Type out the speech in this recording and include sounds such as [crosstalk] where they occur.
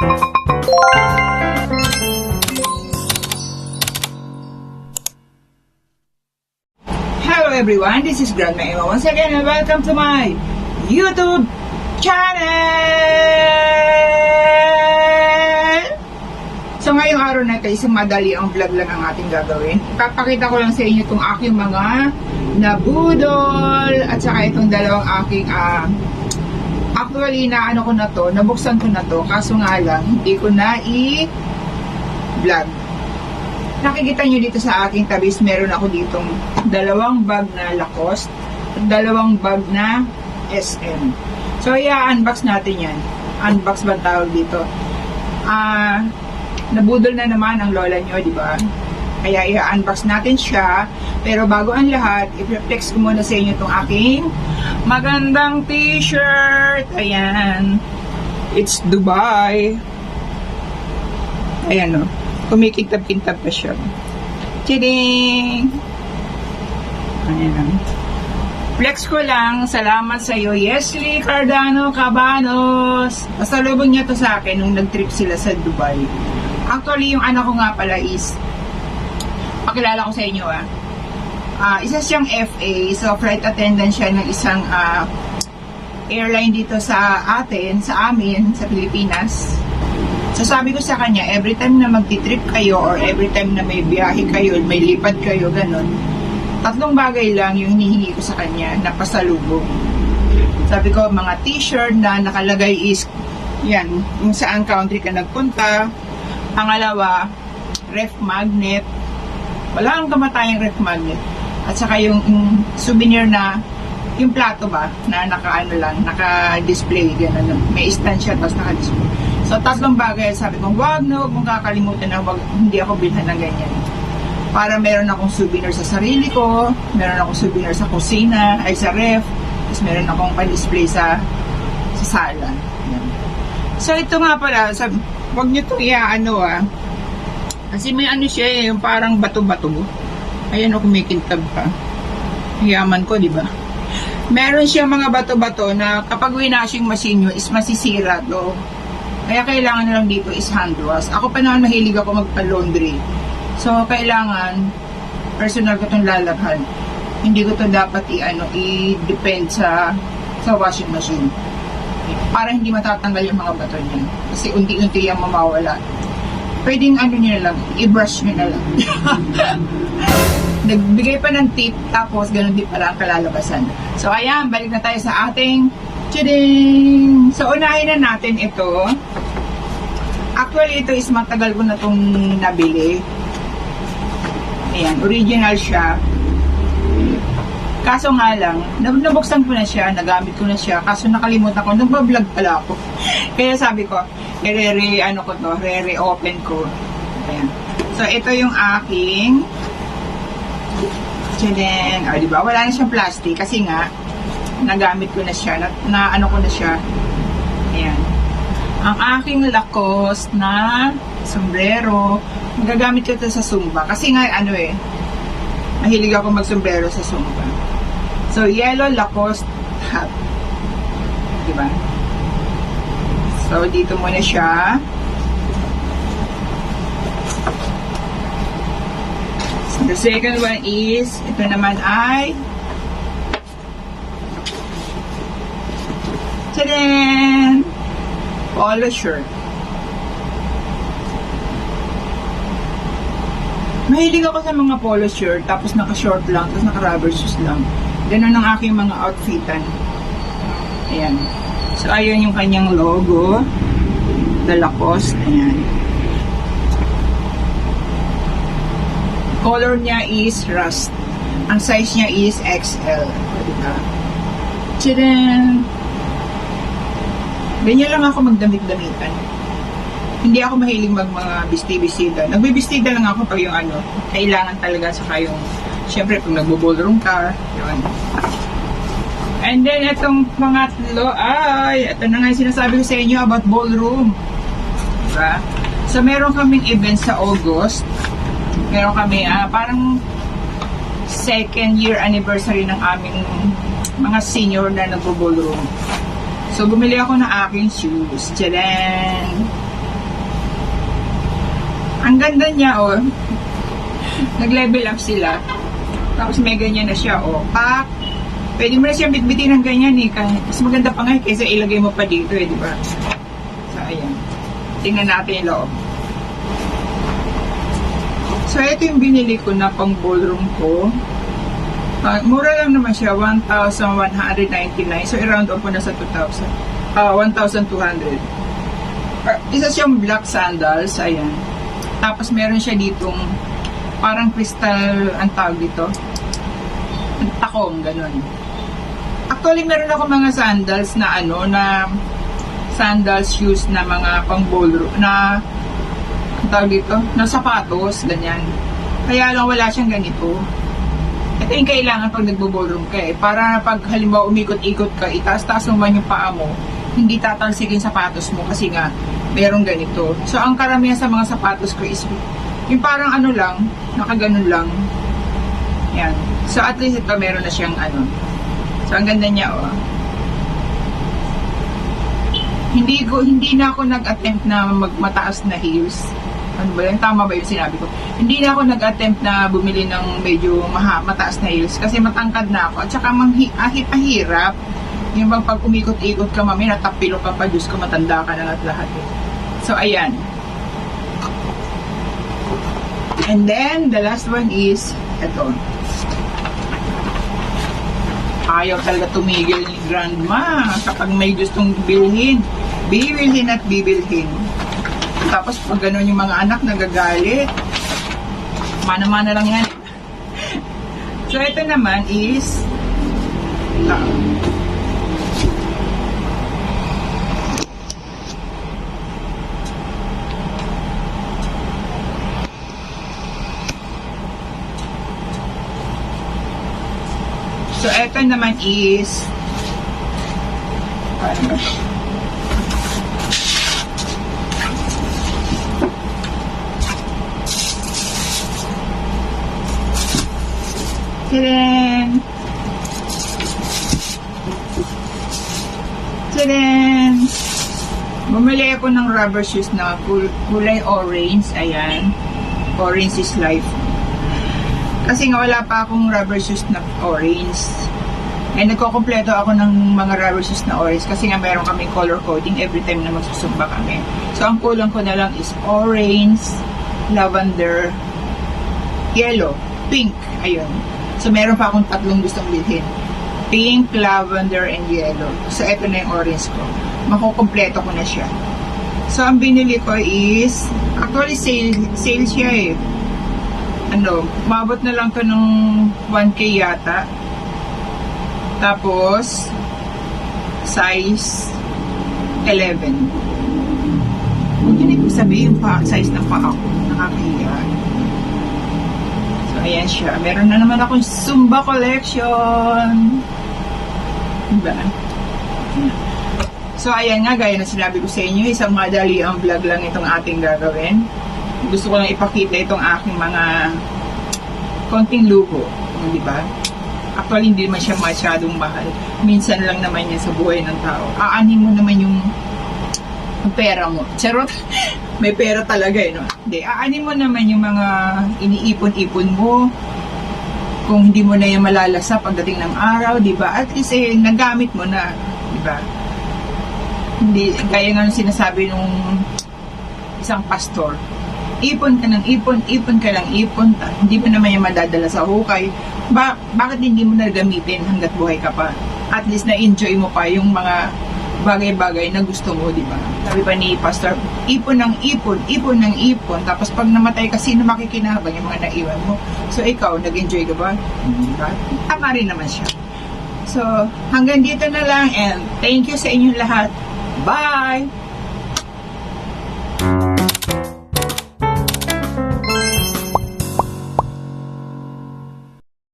Hello everyone, this is Grandma Emma once again and welcome to my YouTube channel! So ngayong araw na ito, isang madali ang vlog lang ang ating gagawin. Ipapakita ko lang sa inyo itong aking mga nabudol at saka itong dalawang aking ah, actually na ano ko na to, nabuksan ko na to kaso nga lang, hindi ko na i-vlog. Nakikita nyo dito sa aking tabis, meron ako ditong dalawang bag na Lacoste at dalawang bag na SM. So, i-unbox natin yan. Unbox ba tawag dito? Ah, nabudol na naman ang lola nyo, di ba? Kaya i-unbox natin siya. Pero bago ang lahat, i-flex ko muna sa inyo itong aking magandang t-shirt. Ayan. It's Dubai. Ayan o. Kumikintab-kintab pa siya. Chiding! Ayan. Flex ko lang, salamat sa iyo, Yesli Cardano Cabanos. Pasalubong niya to sa akin nung nag-trip sila sa Dubai. Actually, yung anak ko nga pala is, pakilala ko sa inyo ah. Ah, isa siyang FA, so flight attendant siya ng isang ah, airline dito sa atin, sa amin, sa Pilipinas. So sabi ko sa kanya, every time na magti-trip kayo or every time na may biyahe kayo, may lipad kayo, ganun, tatlong bagay lang yung hinihingi ko sa kanya na pasalubong. Sabi ko, mga t-shirt na nakalagay is, yan, kung saan country ka nagpunta. Pangalawa, ref magnet. Wala kang kamatayang ref magnet. At saka yung, yung souvenir na, yung plato ba, na naka-ano lang, naka-display, gano'n. May stand siya, tapos naka-display. So, tatlong bagay, sabi ko, wag no, kung kakalimutan na, wag, hindi ako bilhan ng ganyan. Para meron akong souvenir sa sarili ko, meron akong souvenir sa kusina, ay sa ref, tapos meron akong pa-display sa, sa sala. Yan. So, ito nga pala, sabi, wag nyo ito ano ah. Kasi may ano siya eh, yung parang bato-bato. Ayan o, kumikintab pa. Yaman ko, di ba? Meron siya mga bato-bato na kapag winashing machine nyo is masisira to. Kaya kailangan na lang dito is hand wash. Ako pa naman mahilig ako magpa-laundry. So, kailangan personal ko itong lalabhan. Hindi ko to dapat i-ano, i-depend sa sa washing machine. Para hindi matatanggal yung mga bato niya. Kasi unti-unti yung mamawala. Pwedeng ano niya lang, i-brush niyo na lang. [laughs] Nagbigay pa ng tip, tapos ganun din pala ang kalalabasan. So, ayan, balik na tayo sa ating Tading! So, unahin na natin ito. Actually, ito is matagal ko na itong nabili. Ayan, original siya. Kaso nga lang, nab- nabuksan ko na siya, nagamit ko na siya, kaso nakalimutan ko, nagbablog pala ako. [laughs] Kaya sabi ko, i-re, ano ko to, re-open ko. Ayan. So, ito yung aking Tadang! O, diba? Wala na siyang plastic kasi nga, nagamit ko na siya, na, na ano ko na siya. Ayan. Ang aking Lacoste na sombrero, magagamit ko ito sa Zumba. Kasi nga, ano eh, mahilig ako mag-sombrero sa Zumba. So, yellow Lacoste hat. Diba? So, dito muna siya. The second one is, ito naman ay Tadaan! Polo shirt. Mahilig ako sa mga polo shirt, tapos naka-short lang, tapos naka-rubber shoes lang. Ganun ang aking mga outfitan. Ayan. So, ayun yung kanyang logo. The Lacoste. Ayan. Color niya is rust. Ang size niya is XL. Diba? Tadaan! Ganyan lang ako magdamit-damitan. Hindi ako mahilig mag mga bisti-bistida. Nagbibistida lang ako pag yung ano, kailangan talaga sa kayong, syempre pag nagbo-ballroom ka, yun. And then, itong pangatlo ay, ito na nga yung sinasabi ko sa inyo about ballroom. Diba? So, meron kaming event sa August. Meron kami, ah, parang second year anniversary ng aming mga senior na nagbo-ballroom. So, bumili ako ng aking shoes. Tchadan! Ang ganda niya, oh. Nag-level up sila. Tapos may ganyan na siya, oh. Pak. Pwede mo na siyang bitbitin ng ganyan, eh. Kahit, mas maganda pa nga eh, kaysa ilagay mo pa dito, eh, di ba? So, ayan. Tingnan natin yung loob. So, ito yung binili ko na pang ballroom ko. Ah, mura lang naman siya, 1,199. So, i-round off ko na sa 2,000. Ah, 1,200. Ah, isa siyang black sandals, ayan. Tapos meron siya ditong parang crystal, ang tawag dito, takong, ganun. Actually, meron ako mga sandals na ano, na sandals shoes na mga pang ballroom, na ang tawag dito, na sapatos, ganyan. Kaya lang wala siyang ganito. Ito yung kailangan pag nagbo-ballroom ka eh. Para pag halimbawa umikot-ikot ka, itaas-taas mo man yung paa mo, hindi tatalsikin sapatos mo kasi nga merong ganito. So, ang karamihan sa mga sapatos ko is yung parang ano lang, nakaganon lang. Yan. So, at least ito meron na siyang ano. So, ang ganda niya, oh. Hindi ko hindi na ako nag-attempt na magmataas na heels. Ano ba yan? Tama ba yung sinabi ko? Hindi na ako nag-attempt na bumili ng medyo maha, mataas na heels kasi matangkad na ako. At saka manghi, ahit ahirap. Yung bang pag umikot-ikot ka mami, natapilo ka pa, Diyos ko, matanda ka na at lahat. eh. So, ayan. And then, the last one is, ito. Ayaw talaga tumigil ni Grandma kapag may gustong bilhin. Bibilhin at bibilhin. Tapos pag gano'n yung mga anak nagagalit, mana-mana lang yan. [laughs] so, ito naman is, ah, Eto naman is ano? Tadaan! Tadaan! Bumili ako ng rubber shoes na kul- kulay orange. Ayan. Orange is life. Kasi nga wala pa akong rubber shoes na orange. Eh, nagkokompleto ako ng mga rubber shoes na orange kasi nga meron kaming color coding every time na magsusumba kami. So, ang kulang ko na lang is orange, lavender, yellow, pink. Ayun. So, meron pa akong tatlong gustong bilhin. Pink, lavender, and yellow. So, eto na yung orange ko. Makukompleto ko na siya. So, ang binili ko is, actually, sale, sale siya eh ano, mabot na lang to ng 1K yata. Tapos, size 11. Huwag yun ibig sabihin pa, size ng paa ko. Nakakahiya. So, ayan siya. Meron na naman akong Zumba collection. Diba? So, ayan nga, gaya na sinabi ko sa inyo, isang madali ang vlog lang itong ating gagawin gusto ko lang ipakita itong aking mga konting luho, di ba? Actually, hindi naman siya masyadong mahal. Minsan lang naman yan sa buhay ng tao. Aanin mo naman yung yung pera mo. [laughs] Charot, may pera talaga eh, no? Hindi, aanin mo naman yung mga iniipon-ipon mo. Kung hindi mo na yan malalasa pagdating ng araw, di ba? At least eh, nagamit mo na, di ba? Hindi, gaya nga sinasabi nung isang pastor, ipon ka ng ipon, ipon ka ng ipon, ta- hindi mo naman yung madadala sa hukay. Ba bakit hindi mo na gamitin hanggat buhay ka pa? At least na-enjoy mo pa yung mga bagay-bagay na gusto mo, di ba? Sabi pa ni Pastor, ipon ng ipon, ipon ng ipon, tapos pag namatay ka, sino makikinabang yung mga naiwan mo? So, ikaw, nag-enjoy ka ba? Hindi ba? Tama rin naman siya. So, hanggang dito na lang and thank you sa inyong lahat. Bye!